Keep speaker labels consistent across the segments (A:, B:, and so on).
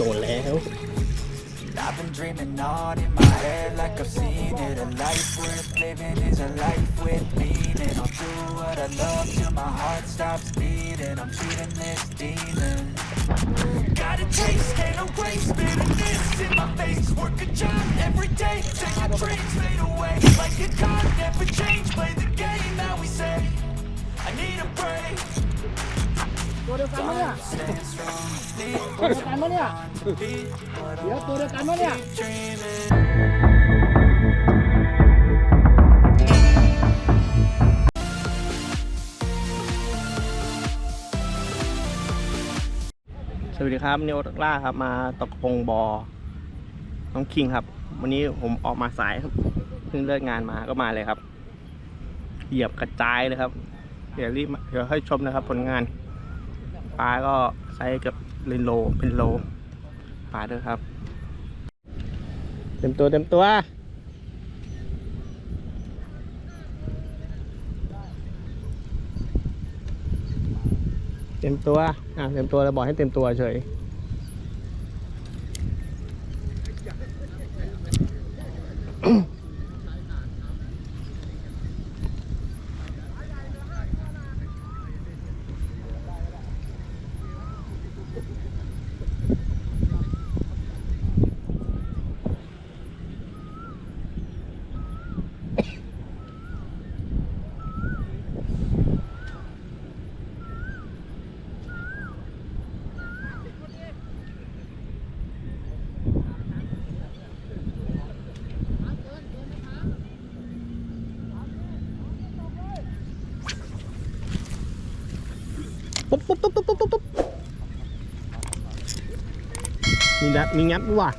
A: ดนแล้ว
B: I've been dreaming on in my head like I've seen it A life worth living is a life with meaning I'll do what I love till my heart stops beating I'm feeding this demon Got a taste, can't erase bitterness in my face Work a job every day, take a dreams fade away Like a card, never change, play the game
C: ดียวกันปะเนี่ยตัวเดียวกันปะเนี่ยเดี๋ยวตัวเดียวกันปะเนี่ย
A: สวัสดีครับนิวตักล่าครับมาตกปงบอน้องคิงครับ วันนี้ผมออกมาสายครับเพิ่งเลิกงานมาก็มาเลยครับ เหยียบกระจายเลยครับ เดี๋ยวรีบเดี๋ยวให้ชมนะครับผลงาน ลาก็ไซส์เกับเลนโลเป็นโลปลาด้วยครับ เต็มตัวเต็มตัวเต็มตัว อ่าเต็มตัวเราบอกให้เต็มตัวเฉย ปุ๊บปุ๊บปุ๊บปุ๊บปุ๊บปุ๊บปุ๊บมีนัดมีงัดว่ะ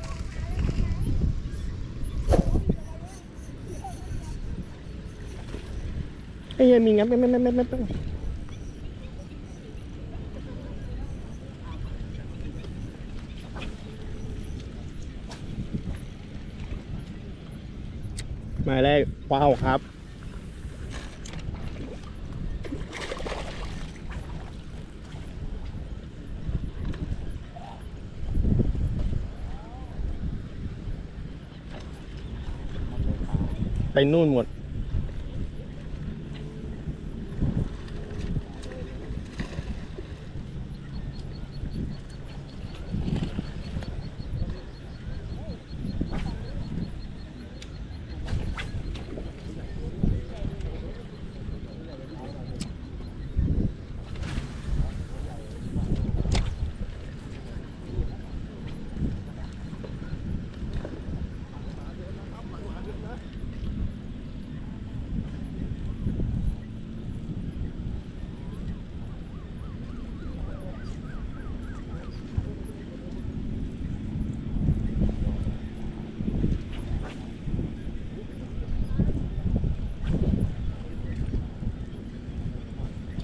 A: ไอ้เหี้ยมีงัดแม่แม่แม่แม่แม่หมายแรกว้าวครับ นู่นหมด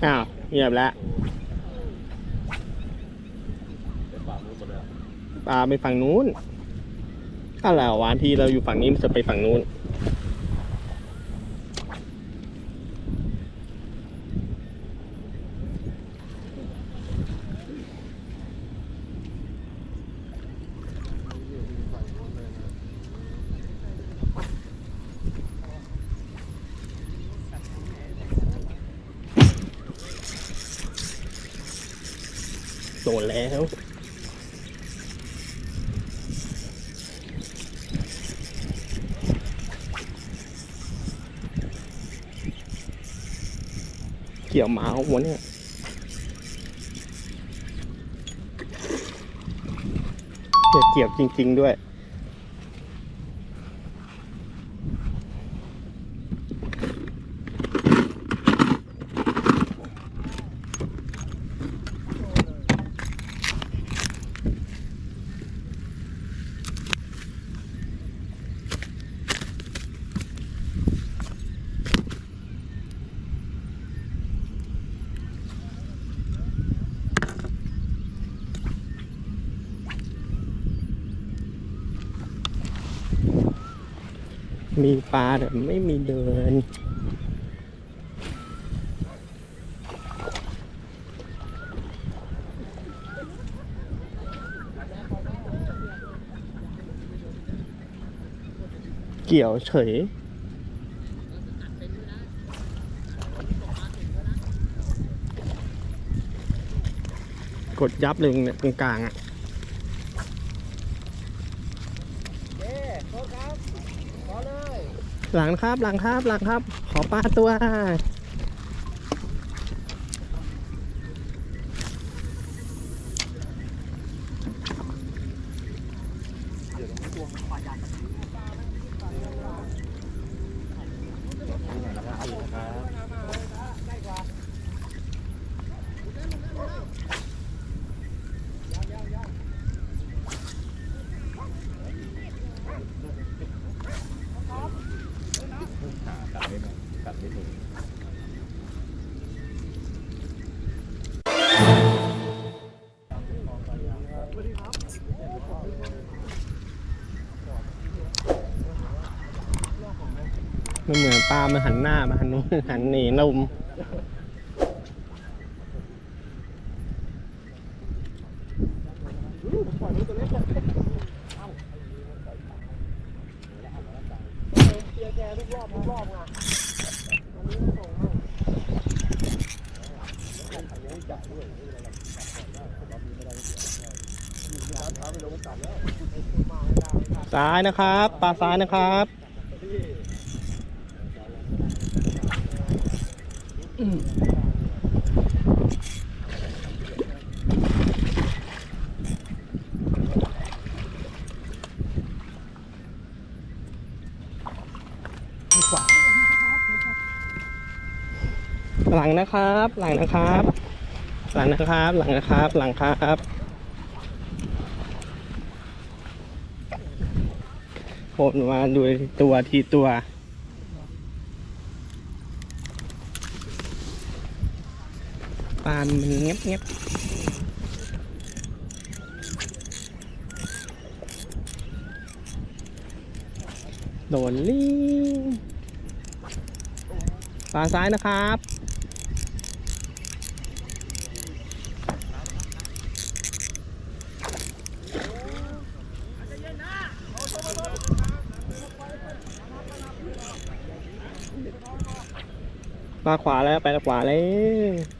A: อ้าวเงียบแล้วปลาไปฝั่งนู้นอะไรวานที่เราอยู่ฝั่งนี้มันจะไปฝั่งนู้น นแล้วเกี่ยวหมาหัวเนี่ยเกี่ยวเกี่ยวจริง ๆ ด้วย มีปลาแต่ไม่มีเดิน เกี่ยวเฉยกดยับหนึ่ยตรงกลางอะ่ะ หลังครับหลังครับหลังครับ ขอปลาตัว มันเหมือนปลามันหันหน้ามาหันนู้นหันหนีลมซ้ายนะครับ ปลาซ้ายนะครับ หลังนะครับ หลังนะครับ หลังนะครับ หลังนะครับ หลังครับ ผมมาดูตัวทีตัว ปลามันเงียบเงียบโดนลิงปลาซ้ายนะครับปลาขวาแล้วไปทาขวาแล้ว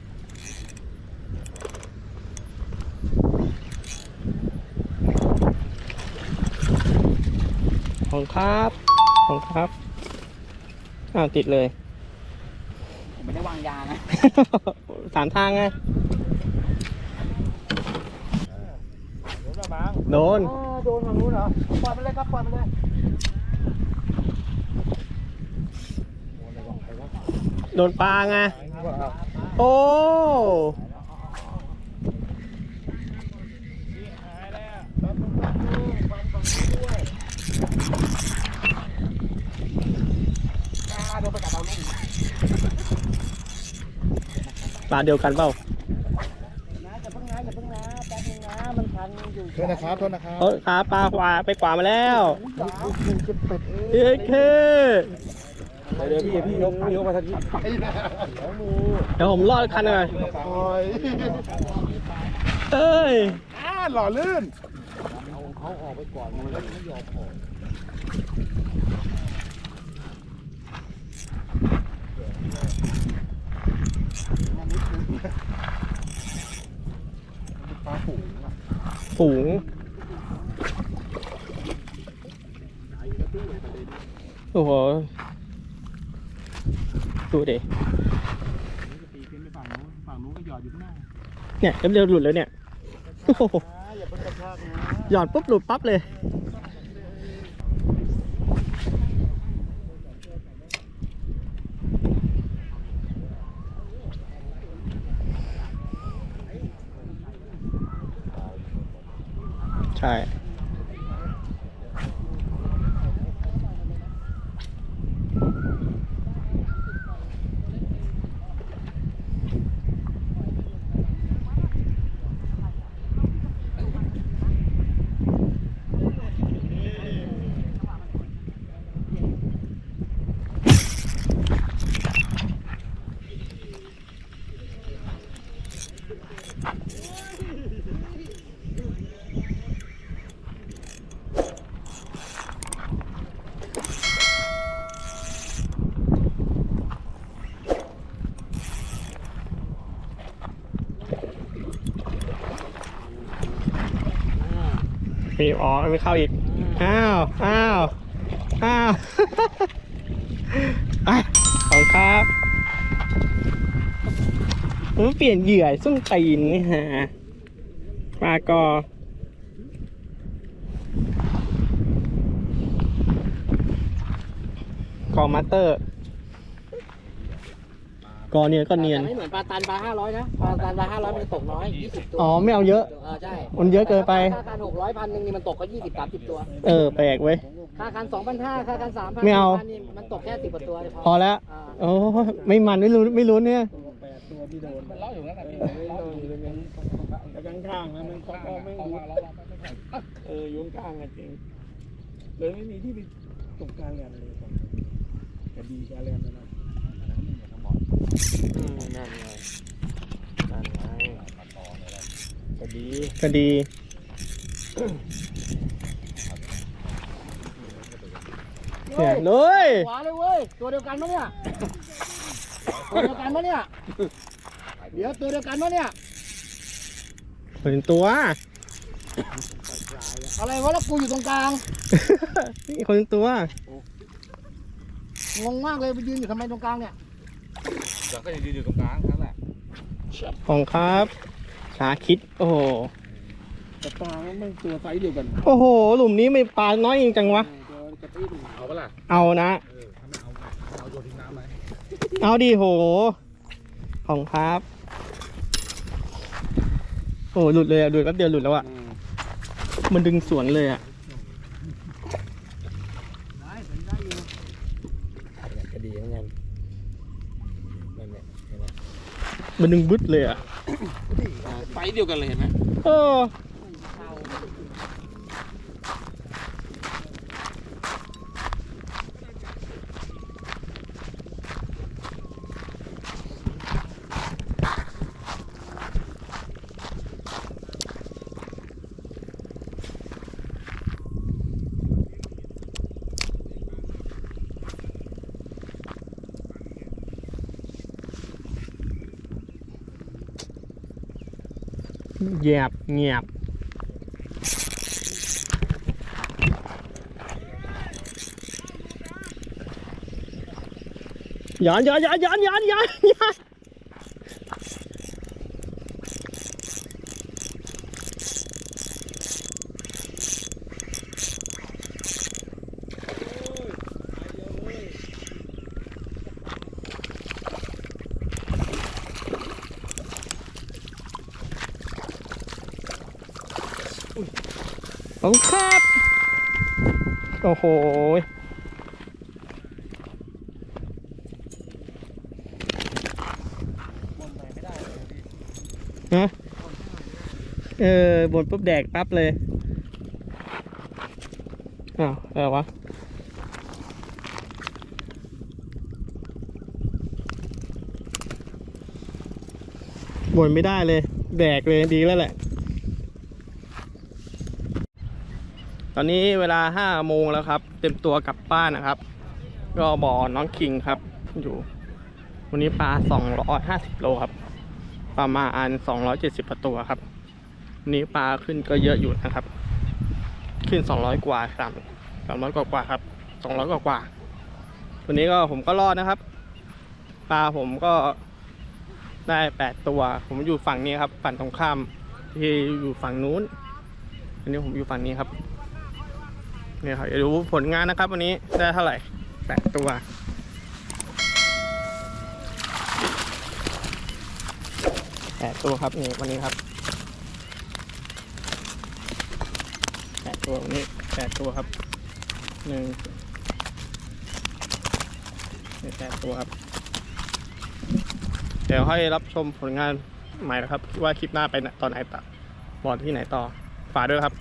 A: ของครับของครับอ้าวติดเลย
C: ผมไม่ได้วางยานะ
A: สามทางไงโดน
C: อ๋อโดนฝั่งนู้นเหรอ ปล่อยมันเลยครับ ปล่อยมันเลย
A: โดนปลาไง โอ้
C: โดนไปกัดเราลูก
A: ปลาเดียวกันเปล่า
C: นะอย่าเพิ่งนะอย่าเพิ่งนะแป๊บนึงนะมันพันอยู่
D: โทษนะครับโทษนะครับ
A: เออครับปลาขวาไปขวามาแล้ว
C: สาวหนึ่งจุดเป็ดเอง
A: เอ้ยเค
D: เดี๋ยวพี่พี่ยกพี่ยกมาทันที
A: เดี๋ยวผมรอดคันหน่อย
D: โอ้ย
A: เอ้ย
D: อ่าหล่อลื่นปลาฝูงอะ
A: สูง โอ้โห ดูดิ
D: ตีขึ้นไปฝั่งนู้นฝั่งนู้นก็หยอดอยู่ข้างหน้า
A: เนี่ยเร็วๆหลุดแล้วเนี่ย ห
C: ย่าเพิ่งกระชากนะ
A: หยอดปุ๊บหลุดปั๊บเลย ใช่ อ๋อไม่เข้าอีก อ้าว อ้าว อ้าวอะขอบคุณครับมันเปลี่ยนเหยื่อส้นตีนนี่ฮะปลากอกอมาสเตอร์ กอเนียนก็เนียน
C: แต่ไม่เหมือนปลาตันปลาห้าร้อยนะปลาตันปลาห้าร้อยมันตกน้อยยี่สิบตัว
A: อ๋อไม่เอาเยอะ
C: เออใช่
A: มันเยอะเกินไป
C: ค่าการหกร้อยพันหนึ่งนี่มันตกก็ยี่สิบสามสิบตัว
A: เออแปลกเว้ย
C: ค่าการสองพันห้าค่าการสามพัน
A: ไม่เอา
C: นี่มันตกแค่สิบกว่าตัวพ
A: พอแล้ว
C: อ่า
A: โอ้ไม่มันไม่รู้ไม่รู้เนี่ย
D: แปดตัวที่โดนมันเล่าอยู่นั่นแหละพี่เล่าอยู่ตรงนั้นแต่ข้างๆนะมันก็ไม่รู้เอออยู่ข้างๆกันจริงเลยไม่มีที่ไปตรงกลางแลนเลยแต่ดีกลางแลนนะ
C: อืมนั่นไงนั่นไงก็ดี
A: ก็ดีเนี่ยเลย
C: ขวาเลยเว้ย ตัวเดียวกันปะเนี่ย ตัวเดียวกันปะเนี่ย เดี๋ยวตัวเดียวกันปะเนี่ย
A: เป็นตัว
C: อะไรวะแล้วกูอยู่ตรงกลาง
A: นี่คนละตัว
C: งงมากเลยไปยืนอยู่ทำไมตรงกลางเนี่ย
D: เราก็จะยืนอยู่ตรงกลางนั่นแหละ
A: ของครับชาคิด โอ้โห
D: แต่ปลามันตัวไซส์เดียวกัน
A: โอ้โห หลุมนี้ไม่ปลาน้อยจริงจังวะ
D: ตัวกระตี้ดูเอาปะล่ะ
A: เอานะ
D: เออถ้าไม่เอาเอาโยนทิ้งน้ำไหม
A: เอาดิโห ของครับ โอ้หลุดเลยอะหลุดแป๊บเดียวหลุดแล้วอะมันดึงสวนเลยอะ
C: ได้ผมได้อยู่
D: ก็ดีเหมือนกันนั่นแหละเห็นไหม
A: มันดึงบึดเลยอะ
D: ไซส์เดียวกันเลยเห็นไหม
A: เออ เหยียบเงียบ ย้อนย้อนย้อนย้อนย้อนย้อนย้อน ขอบครับ โอ้โหฮะเออบนปุ๊บแดกปั๊บเลย อ้าวอะไรวะบนไม่ได้เลย แดกเลยดีแล้วแหละ อนนี้เวลาห้าโมงแล้วครับ เต็มตัวกลับบ้านนะครับ ก็บ่อน้องคิงครับ อยู่ วันนี้ปลาสองร้อยห้าสิบโลครับ ประมาณสองร้อยเจ็ดสิบตัวครับวันนี้ปลาขึ้นก็เยอะอยู่นะครับ ขึ้นสองร้อยกว่าสามสามร้อยกว่ากว่าครับสองร้อยกว่ากว่าวันนี้ก็ผมก็รอดนะครับ ปลาผมก็ได้แปดตัว ผมอยู่ฝั่งนี้ครับ ฝั่งตรงข้ามที่อยู่ฝั่งนู้นอันนี้ผมอยู่ฝั่งนี้ครับ นี่ครับเดี๋ยวดูผลงานนะครับวันนี้ได้เท่าไหร่แปดตัวแปดตัวครับนี่วันนี้ครับแปดตัววันนี้แปดตัวครับหนึ่งนี่แปดตัวครับ เดี๋ยวให้รับชมผลงานใหม่นะครับ ว่าคลิปหน้าไปตอนไหนต่อบอลที่ไหนต่อฝากด้วยครับ